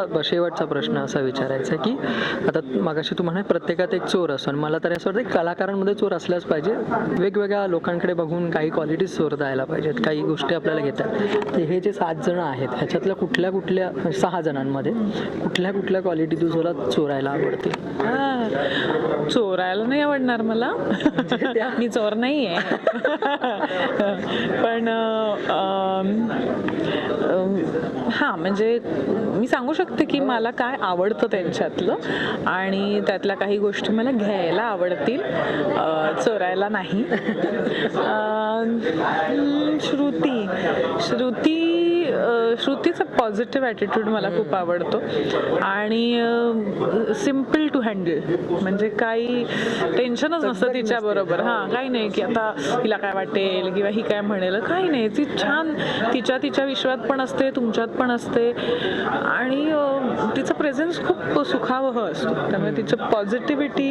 मला शेवटचा प्रश्न असा विचारायचा आहे की आता मागाशी तू म्हणाल प्रत्येकात एक चोर असतो आणि मला तरी असं वाटतं कलाकारांमध्ये चोर असल्याच पाहिजे. वेगवेगळ्या लोकांकडे बघून काही क्वालिटीज चोरता यायला पाहिजेत काही गोष्टी आपल्याला घेतात. तर हे जे सात जण आहेत ह्याच्यातल्या कुठल्या कुठल्या सहा जणांमध्ये कुठल्या कुठल्या क्वालिटी तुझला चोरायला आवडते चोरायला नाही आवडणार मला. मी चोर नाही आहे पण हां म्हणजे मी सांगू शकते की मला काय आवडतं त्यांच्यातलं आणि त्यातल्या काही गोष्टी मला घ्यायला आवडतील चोरायला नाही. श्रुती श्रुती पॉझिटिव्ह ॲटिट्यूड मला खूप आवडतो. आणि सिंपल टू हँडल म्हणजे काही टेन्शनच नसतं तिच्याबरोबर हां काही नाही की आता हिला काय वाटेल किंवा ही काय म्हणेल. काही नाही. ती छान तिच्या तिच्या विश्वात पण असते तुमच्यात पण असते. आणि तिचं प्रेझेन्स खूप सुखावह असतो. त्यामुळे तिचं पॉझिटिव्हिटी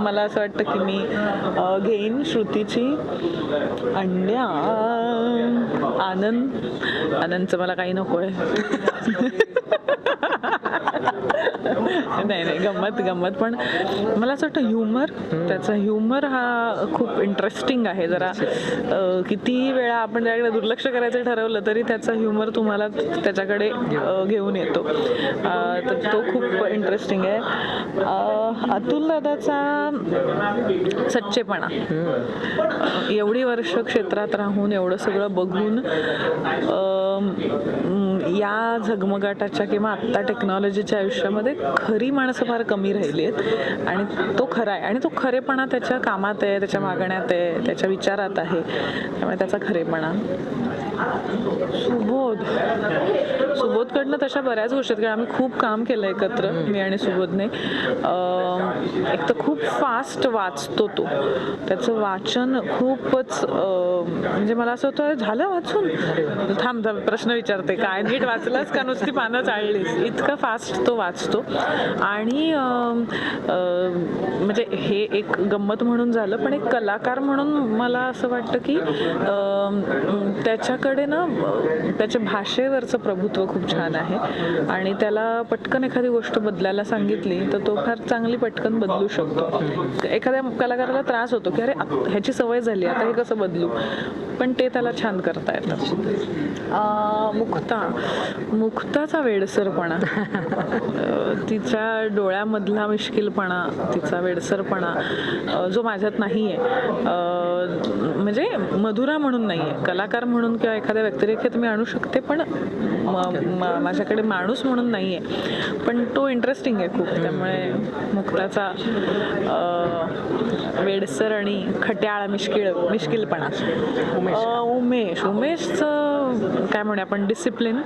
मला असं वाटतं की मी घेईन श्रुतीची अंड्या. आनंद. आनंदचं मला काही नको आहे नाही नाही गंमत गंमत. पण मला असं वाटतं ह्युमर त्याचा ह्युमर हा खूप इंटरेस्टिंग आहे. जरा किती वेळा आपण त्याकडे दुर्लक्ष करायचं ठरवलं तरी त्याचा ह्युमर तुम्हाला त्याच्याकडे घेऊन येतो. तर तो खूप इंटरेस्टिंग आहे. अतुल दादाचा सच्चेपणा. एवढी वर्ष क्षेत्रात राहून एवढं सगळं बघून या झगमगाटाच्या किंवा आता टेक्नॉलॉजीच्या आयुष्यामध्ये खरी माणसं फार कमी राहिली आहेत. आणि तो खरा आहे. आणि तो खरेपणा त्याच्या कामात आहे त्याच्या मागण्यात आहे त्याच्या विचारात आहे. त्यामुळे त्याचा खरेपणा. सुबोध. सुबोधकडनं तशा बऱ्याच गोष्टी आहेत कारण आम्ही खूप काम केलं एकत्र मी आणि सुबोधने. एक तर खूप फास्ट वाचतो तो. त्याचं वाचन खूपच म्हणजे मला असं होतं झालं वाचून? थांब थांब प्रश्न विचारते काय नीट वाचलंच का? नुसती पानं चाळलीस. इतकं फास्ट तो वाचतो. आणि म्हणजे हे एक गंमत म्हणून झालं पण एक कलाकार म्हणून मला असं वाटतं की त्याच्याकडे त्याच्याकडे ना त्याच्या भाषेवरचं प्रभुत्व खूप छान आहे. आणि त्याला पटकन एखादी गोष्ट बदलायला सांगितली तर तो फार चांगली पटकन बदलू शकतो. एखाद्या कलाकाराला त्रास होतो की अरे ह्याची सवय झाली आता हे कसं बदलू? पण ते त्याला छान करता येतं. मुक्ता. मुक्ताचा वेडसरपणा. तिच्या डोळ्यामधला मिश्किलपणा तिचा वेडसरपणा जो माझ्यात नाही आहे म्हणजे मधुरा म्हणून नाही आहे कलाकार म्हणून किंवा एखाद्या व्यक्तिरेखेत मी आणू शकते पण माझ्याकडे माणूस म्हणून नाही आहे पण तो इंटरेस्टिंग आहे खूप त्यामुळे मुक्ताचा वेडसर आणि खट्याळ मिश्किल मिश्किलपणा. उमेश. उमेशचं काय म्हणूया आपण डिसिप्लिन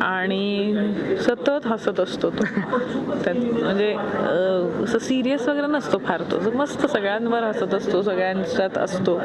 आणि सतत हसत असतो तो. त्यात म्हणजे असं सिरियस वगैरे नसतो फार तो. मस्त सगळ्यांवर हसत असतो सगळ्यांच्यात असतो.